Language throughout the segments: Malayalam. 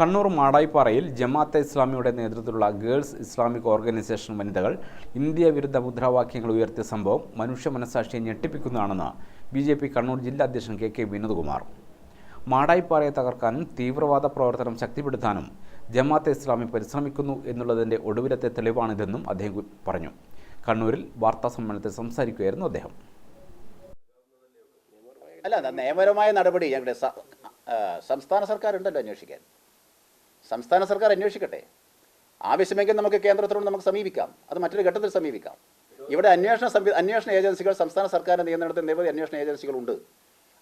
കണ്ണൂർ മാടായിപ്പാറയിൽ ജമാഅത്തെ ഇസ്ലാമിയുടെ നേതൃത്വത്തിലുള്ള ഗേൾസ് ഇസ്ലാമിക് ഓർഗനൈസേഷൻ വനിതകൾ ഇന്ത്യ വിരുദ്ധ മുദ്രാവാക്യങ്ങൾ ഉയർത്തിയ സംഭവം മനുഷ്യ മനസാക്ഷിയെ ഞെട്ടിപ്പിക്കുന്നതാണെന്ന് ബി ജെ പി കണ്ണൂർ ജില്ലാ അധ്യക്ഷൻ കെ കെ വിനോദ്കുമാർ. മാടായിപ്പാറയെ തകർക്കാനും തീവ്രവാദ പ്രവർത്തനം ശക്തിപ്പെടുത്താനും ജമാഅത്തെ ഇസ്ലാമി പരിശ്രമിക്കുന്നു എന്നുള്ളതിന്റെ ഒടുവിലത്തെ തെളിവാണിതെന്നും അദ്ദേഹം പറഞ്ഞു. കണ്ണൂരിൽ വാർത്താ സമ്മേളനത്തിൽ സംസാരിക്കുകയായിരുന്നു അദ്ദേഹം. അല്ല നിയമപരമായ നടപടി ഞങ്ങളുടെ സംസ്ഥാന സർക്കാർ ഉണ്ടല്ലോ അന്വേഷിക്കാൻ. സംസ്ഥാന സർക്കാർ അന്വേഷിക്കട്ടെ. ആവശ്യമെങ്കിൽ നമുക്ക് കേന്ദ്രത്തിനോട് നമുക്ക് സമീപിക്കാം. അത് മറ്റൊരു ഘട്ടത്തിൽ സമീപിക്കാം. ഇവിടെ അന്വേഷണ സംവി അന്വേഷണ ഏജൻസികൾ സംസ്ഥാന സർക്കാരിന്റെ നിയന്ത്രണത്തിൽ നിരവധി അന്വേഷണ ഏജൻസികളുണ്ട്.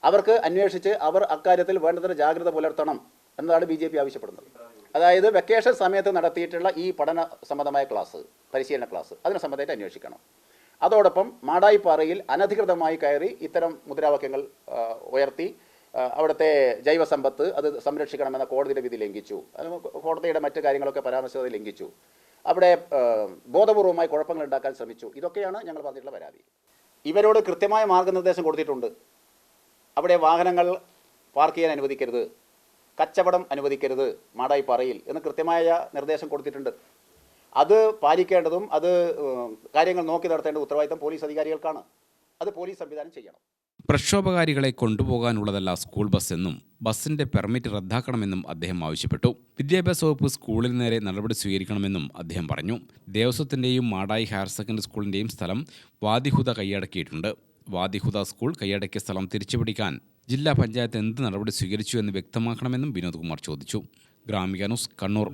അവർക്ക് അന്വേഷിച്ച് അവർ അക്കാര്യത്തിൽ വേണ്ടത്ര ജാഗ്രത പുലർത്തണം എന്നതാണ് ബി ജെ പി ആവശ്യപ്പെടുന്നത്. അതായത് വെക്കേഷൻ സമയത്ത് നടത്തിയിട്ടുള്ള ഈ പഠന സംബന്ധമായ ക്ലാസ് പരിശീലന ക്ലാസ് അതിനെ സംബന്ധമായിട്ട് അന്വേഷിക്കണം. അതോടൊപ്പം മാടായിപ്പാറയിൽ അനധികൃതമായി കയറി ഇത്തരം മുദ്രാവാക്യങ്ങൾ ഉയർത്തി അവിടുത്തെ ജൈവസമ്പത്ത് അത് സംരക്ഷിക്കണമെന്ന കോടതിയുടെ വിധി ലംഘിച്ചു. കോടതിയുടെ മറ്റു കാര്യങ്ങളൊക്കെ പരാമർശിച്ചത് ലംഘിച്ചു. അവിടെ ബോധപൂർവമായി കുഴപ്പങ്ങൾ ഉണ്ടാക്കാൻ ശ്രമിച്ചു. ഇതൊക്കെയാണ് ഞങ്ങൾ പറഞ്ഞിട്ടുള്ള പരാതി. ഇവരോട് കൃത്യമായ മാർഗനിർദ്ദേശം കൊടുത്തിട്ടുണ്ട്. അവിടെ വാഹനങ്ങൾ പാർക്ക് ചെയ്യാൻ അനുവദിക്കരുത്. കച്ചവടം അനുവദിക്കരുത്. മാടായി പറയിൽ എന്ന് കൃത്യമായ നിർദ്ദേശം കൊടുത്തിട്ടുണ്ട്. അത് പാലിക്കേണ്ടതും അത് കാര്യങ്ങൾ നോക്കി നടത്തേണ്ട ഉത്തരവാദിത്തം പോലീസ് അധികാരികൾക്കാണ്. അത് പോലീസ് സംവിധാനം ചെയ്യണം. പ്രക്ഷോഭകാരികളെ കൊണ്ടുപോകാനുള്ളതല്ല സ്കൂൾ ബസ് എന്നും ബസിന്റെ പെർമിറ്റ് റദ്ദാക്കണമെന്നും അദ്ദേഹം ആവശ്യപ്പെട്ടു. വിദ്യാഭ്യാസ വകുപ്പ് സ്കൂളിന് നേരെ നടപടി സ്വീകരിക്കണമെന്നും അദ്ദേഹം പറഞ്ഞു. ദേവസ്വത്തിന്റെയും മാടായി ഹയർ സെക്കൻഡറി സ്കൂളിന്റെയും സ്ഥലം വാദിഹുദ കൈയടക്കിയിട്ടുണ്ട്. വാദിഹുദ സ്കൂൾ കൈയടക്കിയ സ്ഥലം തിരിച്ചുപിടിക്കാൻ ജില്ലാ പഞ്ചായത്ത് എന്ത് നടപടി സ്വീകരിച്ചു എന്ന് വ്യക്തമാക്കണമെന്നും വിനോദ് കുമാർ ചോദിച്ചു. ഗ്രാമിക ന്യൂസ് കണ്ണൂർ.